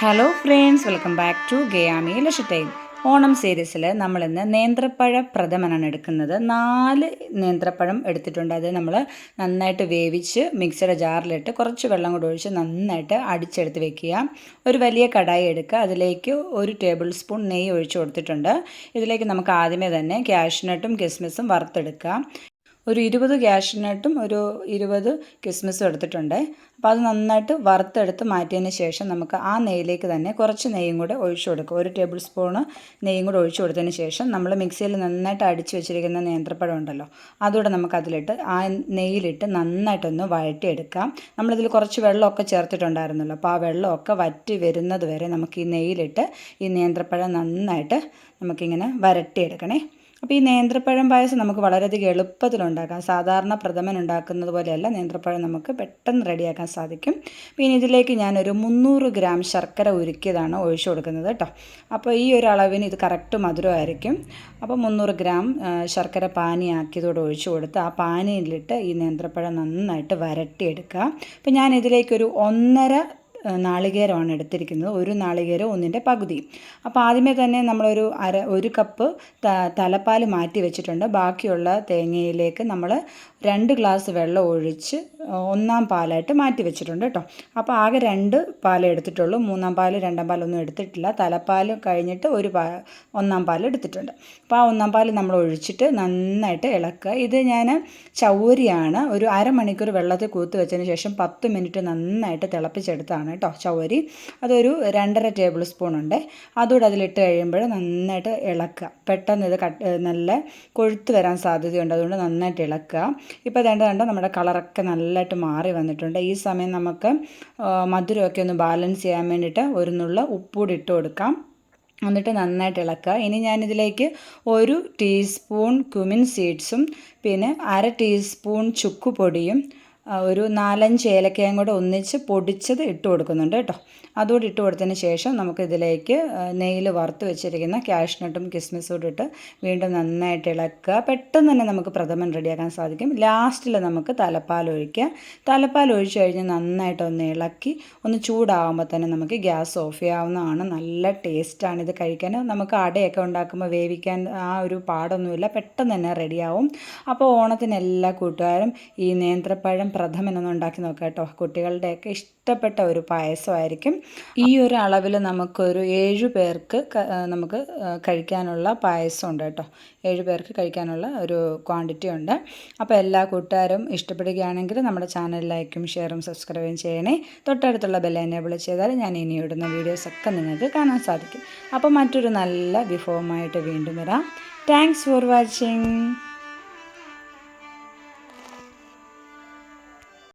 Hello friends welcome back to ഗയാമി ലഷട്ടൈം ഓണം സീരീസിൽ നമ്മളിന്ന് നേന്ത്രപ്പഴ പ്രഥമനാണ് എടുക്കുന്നത്. നാല് നേന്ത്രപ്പഴം എടുത്തിട്ടുണ്ട്. അത് നമ്മൾ നന്നായിട്ട് വേവിച്ച് മിക്സിയുടെ ജാറിലിട്ട് കുറച്ച് വെള്ളം കൂടി ഒഴിച്ച് നന്നായിട്ട് അടിച്ചെടുത്ത് വെക്കുക. ഒരു വലിയ കടായി എടുക്കുക. അതിലേക്ക് ഒരു ടേബിൾ സ്പൂൺ നെയ്യ് ഒഴിച്ച് കൊടുത്തിട്ടുണ്ട്. ഇതിലേക്ക് നമുക്ക് ആദ്യമേ തന്നെ ക്യാഷ്നട്ടും കിസ്മിസും വറുത്തെടുക്കാം. ഒരു ഇരുപത് ക്യാഷ്നട്ടും ഒരു ഇരുപത് കിസ്മിസും എടുത്തിട്ടുണ്ട്. അപ്പോൾ അത് നന്നായിട്ട് വറുത്തെടുത്ത് മാറ്റിയതിന് ശേഷം നമുക്ക് ആ നെയ്യിലേക്ക് തന്നെ കുറച്ച് നെയ്യും കൂടെ ഒഴിച്ചു കൊടുക്കുക ഒരു ടേബിൾ സ്പൂണ് നെയ്യും കൂടെ ഒഴിച്ചു കൊടുത്തതിന് ശേഷം നമ്മൾ മിക്സിയിൽ നന്നായിട്ട് അടിച്ചു വെച്ചിരിക്കുന്ന നേന്ത്രപ്പഴം ഉണ്ടല്ലോ അതുകൂടെ നമുക്ക് അതിലിട്ട് ആ നെയ്യിലിട്ട് നന്നായിട്ടൊന്ന് വഴറ്റിയെടുക്കാം. നമ്മളിതിൽ കുറച്ച് വെള്ളമൊക്കെ ചേർത്തിട്ടുണ്ടായിരുന്നല്ലോ അപ്പോൾ ആ വെള്ളമൊക്കെ വറ്റി വരുന്നത് വരെ നമുക്ക് ഈ നെയ്യിലിട്ട് ഈ നേന്ത്രപ്പഴം നന്നായിട്ട് നമുക്കിങ്ങനെ വരട്ടിയെടുക്കണേ. അപ്പോൾ ഈ നേന്ത്രപ്പഴം പായസം നമുക്ക് വളരെയധികം എളുപ്പത്തിലുണ്ടാക്കാം. സാധാരണ പ്രഥമൻ ഉണ്ടാക്കുന്നത് പോലെയല്ല. നേന്ത്രപ്പഴം നമുക്ക് പെട്ടെന്ന് റെഡിയാക്കാൻ സാധിക്കും. പിന്നെ ഇതിലേക്ക് ഞാനൊരു മുന്നൂറ് ഗ്രാം ശർക്കര ഉരുക്കിയതാണ് ഒഴിച്ചു കൊടുക്കുന്നത് കേട്ടോ. അപ്പോൾ ഈ ഒരു അളവിന് ഇത് കറക്റ്റ് മധുരമായിരിക്കും. അപ്പോൾ മുന്നൂറ് ഗ്രാം ശർക്കര പാനിയാക്കിയതോടെ ഒഴിച്ചു കൊടുത്ത് ആ പാനിയിലിട്ട് ഈ നേന്ത്രപ്പഴം നന്നായിട്ട് വരട്ടിയെടുക്കുക. അപ്പോൾ ഞാൻ ഇതിലേക്കൊരു ഒന്നര നാളികേരമാണ് എടുത്തിരിക്കുന്നത്. ഒരു നാളികേരം ഒന്നിന്റെ പകുതി. അപ്പോൾ ആദ്യമേ തന്നെ നമ്മളൊരു അര ഒരു കപ്പ് തലപ്പാൽ മാറ്റി വെച്ചിട്ടുണ്ട്. ബാക്കിയുള്ള തേങ്ങയിലേക്ക് നമ്മൾ രണ്ട് ഗ്ലാസ് വെള്ളം ഒഴിച്ച് ഒന്നാം പാലായിട്ട് മാറ്റി വെച്ചിട്ടുണ്ട് കേട്ടോ. അപ്പോൾ ആകെ രണ്ട് പാലേ എടുത്തിട്ടുള്ളൂ. മൂന്നാം പാൽ രണ്ടാം പാലൊന്നും എടുത്തിട്ടില്ല. തലപ്പാൽ കഴിഞ്ഞിട്ട് ഒരു പാ ഒന്നാം പാൽ എടുത്തിട്ടുണ്ട്. അപ്പോൾ ആ ഒന്നാം പാൽ നമ്മൾ ഒഴിച്ചിട്ട് നന്നായിട്ട് ഇളക്കുക. ഇത് ഞാൻ ചൗരിയാണ് ഒരു അരമണിക്കൂർ വെള്ളത്തിൽ കൂത്ത് വെച്ചതിന് ശേഷം പത്ത് മിനിറ്റ് നന്നായിട്ട് തിളപ്പിച്ചെടുത്താണ് കേട്ടോ ചൗരി അതൊരു രണ്ടര ടേബിൾ സ്പൂൺ ഉണ്ട്. അതുകൂടെ അതിലിട്ട് കഴിയുമ്പോൾ നന്നായിട്ട് ഇളക്കുക. പെട്ടെന്ന് ഇത് കട്ട് നല്ല കൊഴുത്ത് വരാൻ സാധ്യതയുണ്ട്. അതുകൊണ്ട് നന്നായിട്ട് ഇളക്കുക. ഇപ്പോൾ കണ്ടോ നമ്മുടെ കളറൊക്കെ നല്ലതായിട്ട് മാറി വന്നിട്ടുണ്ട്. ഈ സമയം നമുക്ക് മധുരമൊക്കെ ഒന്ന് ബാലൻസ് ചെയ്യാൻ വേണ്ടിയിട്ട് ഒരു നുള്ള ഉപ്പൂടി ഇട്ട് കൊടുക്കാം. എന്നിട്ട് നന്നായിട്ട് ഇളക്കുക. ഇനി ഞാനിതിലേക്ക് ഒരു ടീസ്പൂൺ കുമിൻ സീഡ്സും പിന്നെ അര ടീസ്പൂൺ ചുക്കുപൊടിയും ഒരു നാലഞ്ച് ഏലക്കയും കൂടെ ഒന്നിച്ച് പൊടിച്ചത് ഇട്ട് കൊടുക്കുന്നുണ്ട് കേട്ടോ. അതുകൂടി ഇട്ട് കൊടുത്തതിന് ശേഷം നമുക്ക് ഇതിലേക്ക് നെയ്യിൽ വറുത്ത് വെച്ചിരിക്കുന്ന കാഷ്നട്ടും കിസ്മിസും ഇട്ട് വീണ്ടും നന്നായിട്ട് ഇളക്കുക. പെട്ടെന്ന് തന്നെ നമുക്ക് പ്രഥമൻ റെഡിയാക്കാൻ സാധിക്കും. ലാസ്റ്റിൽ നമുക്ക് തലപ്പാൽ ഒഴിക്കുക. തലപ്പാൽ ഒഴിച്ചു കഴിഞ്ഞ് നന്നായിട്ട് ഒന്ന് ഇളക്കി ഒന്ന് ചൂടാകുമ്പോൾ തന്നെ നമുക്ക് ഗ്യാസ് ഓഫ് ചെയ്യാവുന്നതാണ്. നല്ല ടേസ്റ്റാണ് ഇത് കഴിക്കാൻ. നമുക്ക് അടയൊക്കെ ഉണ്ടാക്കുമ്പോൾ വേവിക്കാൻ ആ ഒരു പാടൊന്നുമില്ല. പെട്ടെന്ന് തന്നെ റെഡിയാവും. അപ്പോൾ ഓണത്തിന് എല്ലാ കൂട്ടുകാരും ഈ നേന്ത്രപ്പഴം പ്രഥമൻ ഒന്ന് ഉണ്ടാക്കി നോക്കാം കേട്ടോ. കുട്ടികളുടെയൊക്കെ ഇഷ്ടപ്പെട്ട ഒരു പായസമായിരിക്കും. ഈ ഒരു അളവിൽ നമുക്കൊരു ഏഴ് പേർക്ക് നമുക്ക് കഴിക്കാനുള്ള പായസം ഉണ്ട് കേട്ടോ. ഏഴ് പേർക്ക് കഴിക്കാനുള്ള ഒരു ക്വാണ്ടിറ്റി ഉണ്ട്. അപ്പോൾ എല്ലാ കൂട്ടുകാരും ഇഷ്ടപ്പെടുകയാണെങ്കിൽ നമ്മുടെ ചാനൽ ലൈക്കും ഷെയറും സബ്സ്ക്രൈബും ചെയ്യണേ. തൊട്ടടുത്തുള്ള ബെൽ എനേബിൾ ചെയ്താൽ ഞാൻ ഇനി ഇടുന്ന വീഡിയോസൊക്കെ നിങ്ങൾക്ക് കാണാൻ സാധിക്കും. അപ്പോൾ മറ്റൊരു നല്ല വിഭവമായിട്ട് വീണ്ടും വരാം. Thanks for watching